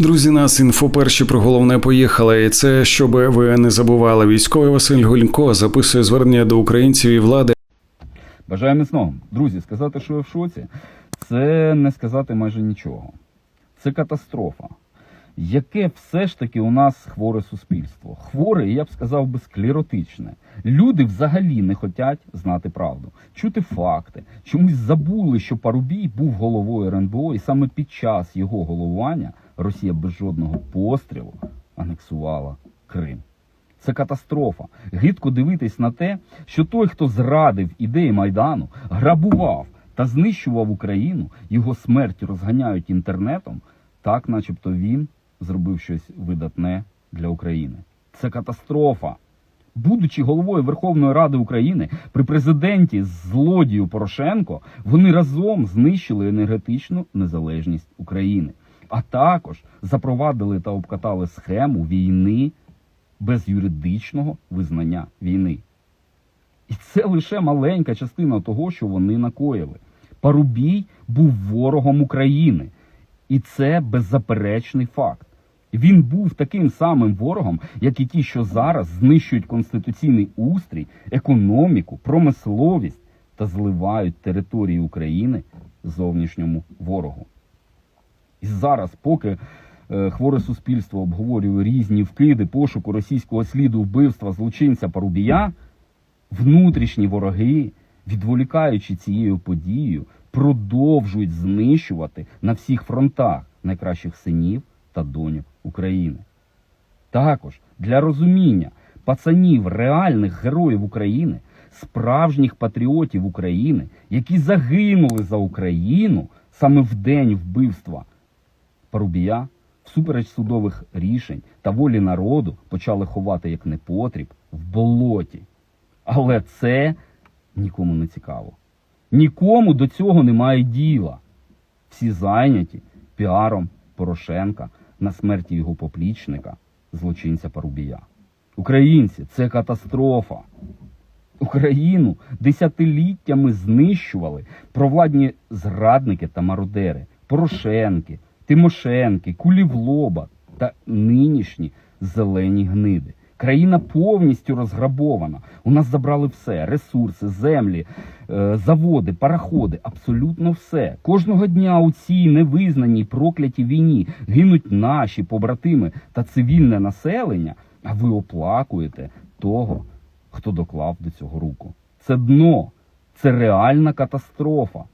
Друзі, нас інфо перші про головне поїхали. І це щоб ви не забували. Військовий Василь Гулько записує звернення до українців і влади. Бажаю міцного. Друзі, сказати, що я в шоці, це не сказати майже нічого. Це катастрофа. Яке все ж таки у нас хворе суспільство? Хворе, я б сказав би, склеротичне. Люди взагалі не хочуть знати правду, чути факти. Чомусь забули, що Парубій був головою РНБО, і саме під час його головування Росія без жодного пострілу анексувала Крим. Це катастрофа. Гидко дивитись на те, що той, хто зрадив ідеї Майдану, грабував та знищував Україну, його смерть розганяють інтернетом, так начебто він зробив щось видатне для України. Це катастрофа. Будучи головою Верховної Ради України при президенті злодію Порошенко, вони разом знищили енергетичну незалежність України, а також запровадили та обкатали схему війни без юридичного визнання війни. І це лише маленька частина того, що вони накоїли. Парубій був ворогом України. І це беззаперечний факт. Він був таким самим ворогом, як і ті, що зараз знищують конституційний устрій, економіку, промисловість та зливають території України зовнішньому ворогу. І зараз, поки е, хворе суспільство обговорює різні вкиди пошуку російського сліду вбивства злочинця Парубія, внутрішні вороги, відволікаючи цією подією, продовжують знищувати на всіх фронтах найкращих синів та доньок України. Також для розуміння пацанів, реальних героїв України, справжніх патріотів України, які загинули за Україну саме в день вбивства Парубія, всупереч судових рішень та волі народу почали ховати як непотріб в болоті. Але це нікому не цікаво. Нікому до цього немає діла. Всі зайняті піаром Порошенка на смерті його поплічника, злочинця Парубія. Українці, це катастрофа. Україну десятиліттями знищували провладні зрадники та мародери, Порошенки, Тимошенки, кулі в лоба та нинішні зелені гниди. Країна повністю розграбована. У нас забрали все: ресурси, землі, е, заводи, параходи, абсолютно все. Кожного дня у цій невизнаній проклятій війні гинуть наші побратими та цивільне населення, а ви оплакуєте того, хто доклав до цього руку. Це дно, це реальна катастрофа.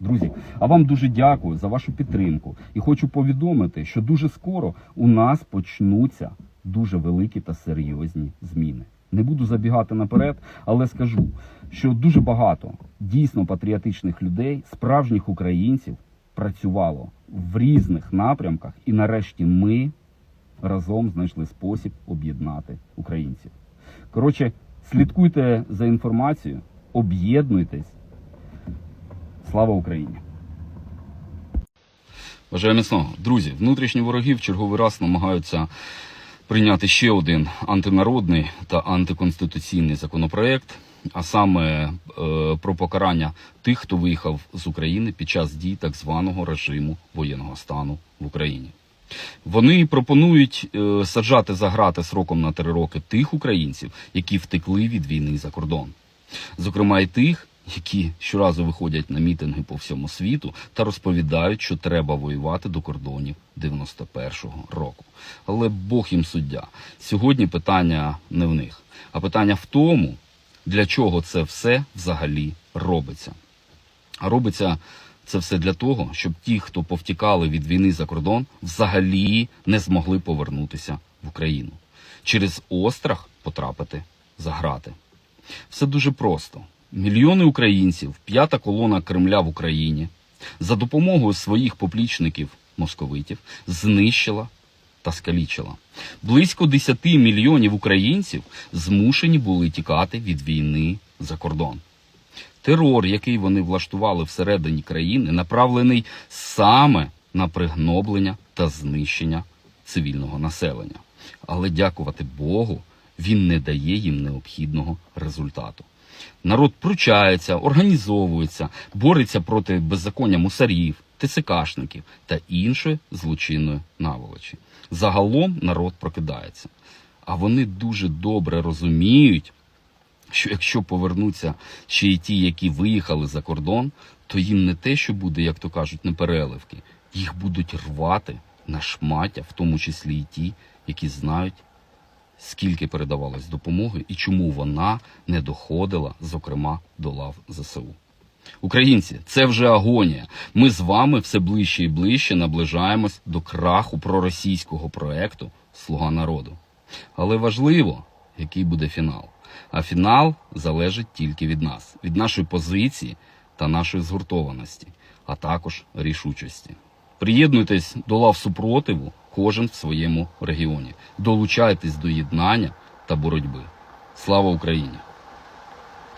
Друзі, а вам дуже дякую за вашу підтримку і хочу повідомити, що дуже скоро у нас почнуться дуже великі та серйозні зміни. Не буду забігати наперед, але скажу, що дуже багато дійсно патріотичних людей, справжніх українців, працювало в різних напрямках, і нарешті ми разом знайшли спосіб об'єднати українців. Коротше, слідкуйте за інформацією, об'єднуйтесь. Слава Україні! Бажаю міцного. Друзі, внутрішні вороги в черговий раз намагаються прийняти ще один антинародний та антиконституційний законопроект, а саме е, про покарання тих, хто виїхав з України під час дій так званого режиму воєнного стану в Україні. Вони пропонують е, саджати за грати сроком на три роки тих українців, які втекли від війни за кордон. Зокрема, і тих, які щоразу виходять на мітинги по всьому світу та розповідають, що треба воювати до кордонів 91-го року. Але Бог їм суддя. Сьогодні питання не в них, а питання в тому, для чого це все взагалі робиться. А робиться це все для того, щоб ті, хто повтікали від війни за кордон, взагалі не змогли повернутися в Україну. Через острах потрапити за грати. Все дуже просто. Мільйони українців, п'ята колона Кремля в Україні за допомогою своїх поплічників московитів знищила та скалічила. Близько 10 мільйонів українців змушені були тікати від війни за кордон. Терор, який вони влаштували всередині країни, направлений саме на пригноблення та знищення цивільного населення. Але дякувати Богу, він не дає їм необхідного результату. Народ пручається, організовується, бореться проти беззаконня мусарів, ТЦКшників та іншої злочинної наволочі. Загалом народ прокидається. А вони дуже добре розуміють, що якщо повернуться ще й ті, які виїхали за кордон, то їм не те, що буде, як то кажуть, не переливки, їх будуть рвати на шмаття, в тому числі і ті, які знають, скільки передавалось допомоги і чому вона не доходила, зокрема, до лав ЗСУ. Українці, це вже агонія. Ми з вами все ближче і ближче наближаємось до краху проросійського проекту Слуга народу. Але важливо, який буде фінал. А фінал залежить тільки від нас, від нашої позиції та нашої згуртованості, а також рішучості. Приєднуйтесь до лав супротиву, кожен в своєму регіоні. Долучайтесь до єднання та боротьби. Слава Україні!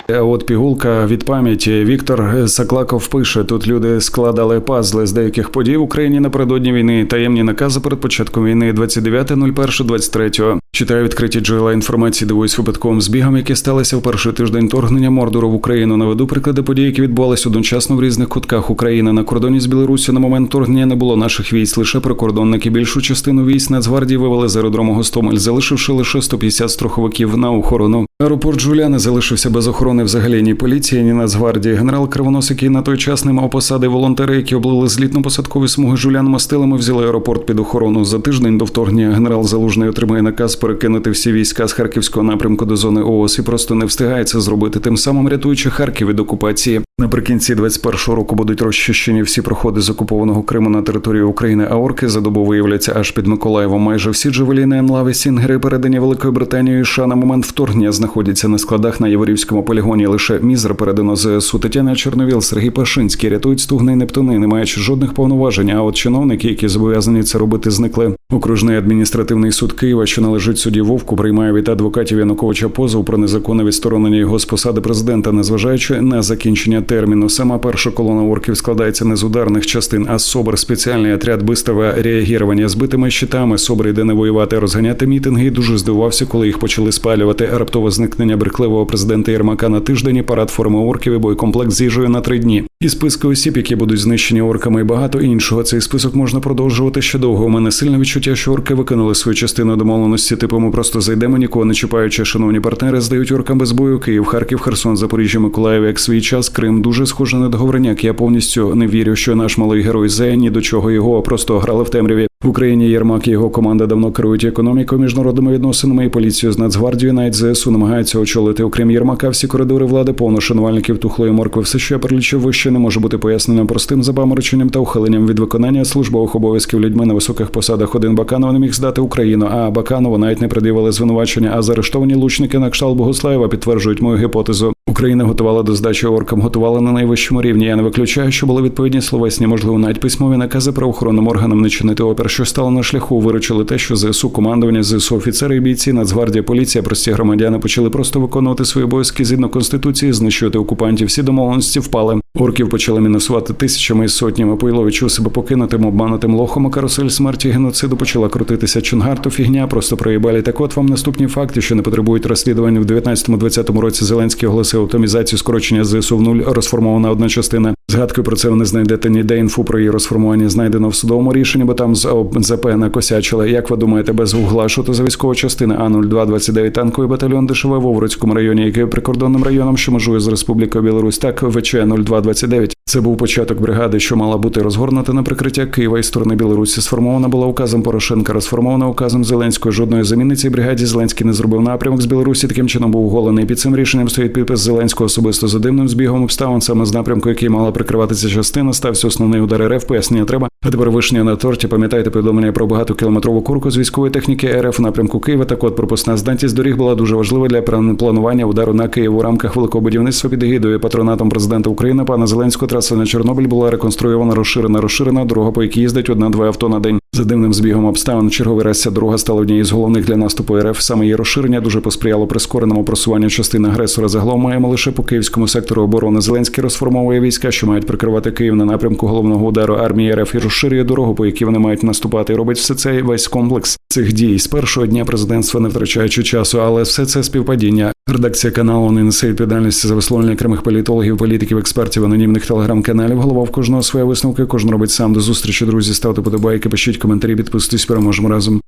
От пігулка від пам'яті Віктор Саклаков пише: тут люди складали пазли з деяких подій в Україні напередодні війни. Таємні накази перед початком війни 29.01.23. Читаю відкриті джерела інформації, дивуюсь випадковим збігам, які сталися в перший тиждень торгнення Мордору в Україну. Наведу приклади подій, які відбувалися одночасно в різних кутках України. На кордоні з Білорусі на момент торгнення не було наших військ. Лише прикордонники більшу частину військ Нацгвардії вивели з аеродрому Гостомель, залишивши лише 150 страховиків на охорону. Аеропорт Жуляни залишився без охорони взагалі ні поліції, ні Нацгвардії. Генерал Кривонос, який на той час не мав посади волонтери, які облили злітно-посадкові смуги жулян мастилами, взяли аеропорт під охорону. За тиждень до вторгнення генерал Залужний отримає наказ перекинути всі війська з харківського напрямку до зони ООС і просто не встигає це зробити, тим самим рятуючи Харків від окупації. Наприкінці 21-го року будуть розчищені всі проходи з окупованого Криму на територію України, а орки за добу виявляться аж під Миколаєвом. Майже всі джавеліни Енлави Сінгери, передані Великою Британією США на момент вторгнення, знаходяться на складах на Яворівському полігоні. Лише мізер передано ЗСУ. Тетяна Чорновіл, Сергій Пашинський рятують стугни нептуни, не маючи жодних повноважень. А от чиновники, які зобов'язані це робити, зникли. Окружний адміністративний суд Києва, що належить суді Вовку, приймає від адвокатів Януковича позов про незаконне відсторонення його з посади президента, незважаючи на закінчення терміну. Сама перша колона орків складається не з ударних частин, а з СОБР, спеціальний отряд бистове реагування з битими щитами. СОБР йде не воювати, а розганяти мітинги. І дуже здивувався, коли їх почали спалювати. Раптове зникнення брехливого президента Єрмака на тиждень, парад форми орків і боєкомплект з на три дні. І списки осіб, які будуть знищені орками, і багато іншого. Цей список можна продовжувати ще довго. У мене сильне відчуття, що орки виконали свою частину домовленості. Типу, ми просто зайдемо, нікого не чіпаючи. Шановні партнери, здають оркам без бою Київ, Харків, Херсон, Запоріжжя, Миколаїв, як свій час Крим. Дуже схоже на договорняк. Я повністю не вірю, що наш малий герой Зе ні до чого його просто грали в темряві. В Україні Єрмак і його команда давно керують економікою, міжнародними відносинами і поліцією з Нацгвардією. Навіть ЗСУ намагаються очолити. Окрім Єрмака, всі коридори влади повно шанувальників тухлої моркви. Все, що я перелічив вище, не може бути пояснено простим запамороченням та ухиленням від виконання службових обов'язків людьми на високих посадах. Один Баканов не міг здати Україну, а Баканову навіть не пред'явили звинувачення. А заарештовані лучники на кшталт Богослаєва підтверджують мою гіпотезу. Україна готувала до здачі оркам, готувала на найвищому рівні. Я не виключаю, що були відповідні словесні, можливо, навіть письмові накази правоохоронним органам не чинити опір, що стало на шляху. Виручили те, що ЗСУ, командування, ЗСУ, офіцери і бійці, Нацгвардія, поліція, прості громадяни почали просто виконувати свої обов'язки згідно конституції, знищувати окупантів. Всі домовленості впали. Орків почали мінусувати тисячами і сотнями. Пойло відчув себе покинутим, обманутим лохом. а Карусель смерті геноциду почала крутитися. чунгарту фігня, просто проїбалі. Так от вам наступні факти, що не потребують розслідування в 19-20 році. Зеленський оголосив автомізацію скорочення ЗСУ в нуль, розформована одна частина. Згадки про це ви не знайдете ніде. Інфу про її розформування знайдено в судовому рішенні, бо там з ОЗП накосячили. Як ви думаєте, без вугла, що то за військова частина А 0229 танковий батальйон ДШВ в Овруцькому районі, який прикордонним районом, що межує з Республікою Білорусь. Так, ВЧ 0229 Це був початок бригади, що мала бути розгорнута на прикриття Києва і сторони Білорусі. Сформована була указом Порошенка, розформована указом Зеленського. Жодної заміни цій бригаді Зеленський не зробив напрямок з Білорусі. Таким чином був голений. Під цим рішенням стоїть підпис Зеленського особисто за дивним збігом обставин саме з напрямку, який мала прикриватися частина, стався основний удар РФ. Пояснення треба. А тепер вишня на торті. Пам'ятаєте повідомлення про багатокілометрову курку з військової техніки РФ у напрямку Києва. Так от пропускна здатність доріг була дуже важлива для планування удару на Київ у рамках великого будівництва під егідою патронатом президента України пана Зеленського. Траса на Чорнобиль була реконструйована, розширена, розширена дорога, по якій їздить одна-два авто на день. За дивним збігом обставин черговий раз ця дорога стала однією з головних для наступу РФ. Саме її розширення дуже посприяло прискореному просуванню частин агресора. Загалом маємо лише по київському сектору оборони. Зеленський розформовує війська, що мають прикривати Київ на напрямку головного удару армії РФ і розширює дорогу, по якій вони мають наступати, і робить все це весь комплекс цих дій. З першого дня президентства не втрачаючи часу, але все це співпадіння. Редакція каналу не несе відповідальності за висловлення окремих політологів, політиків, експертів, анонімних телеграм-каналів. Голова в кожного своя висновки, кожен робить сам до зустрічі. Друзі, ставте подобайки, пишіть коментарі, підписуйтесь, переможемо разом.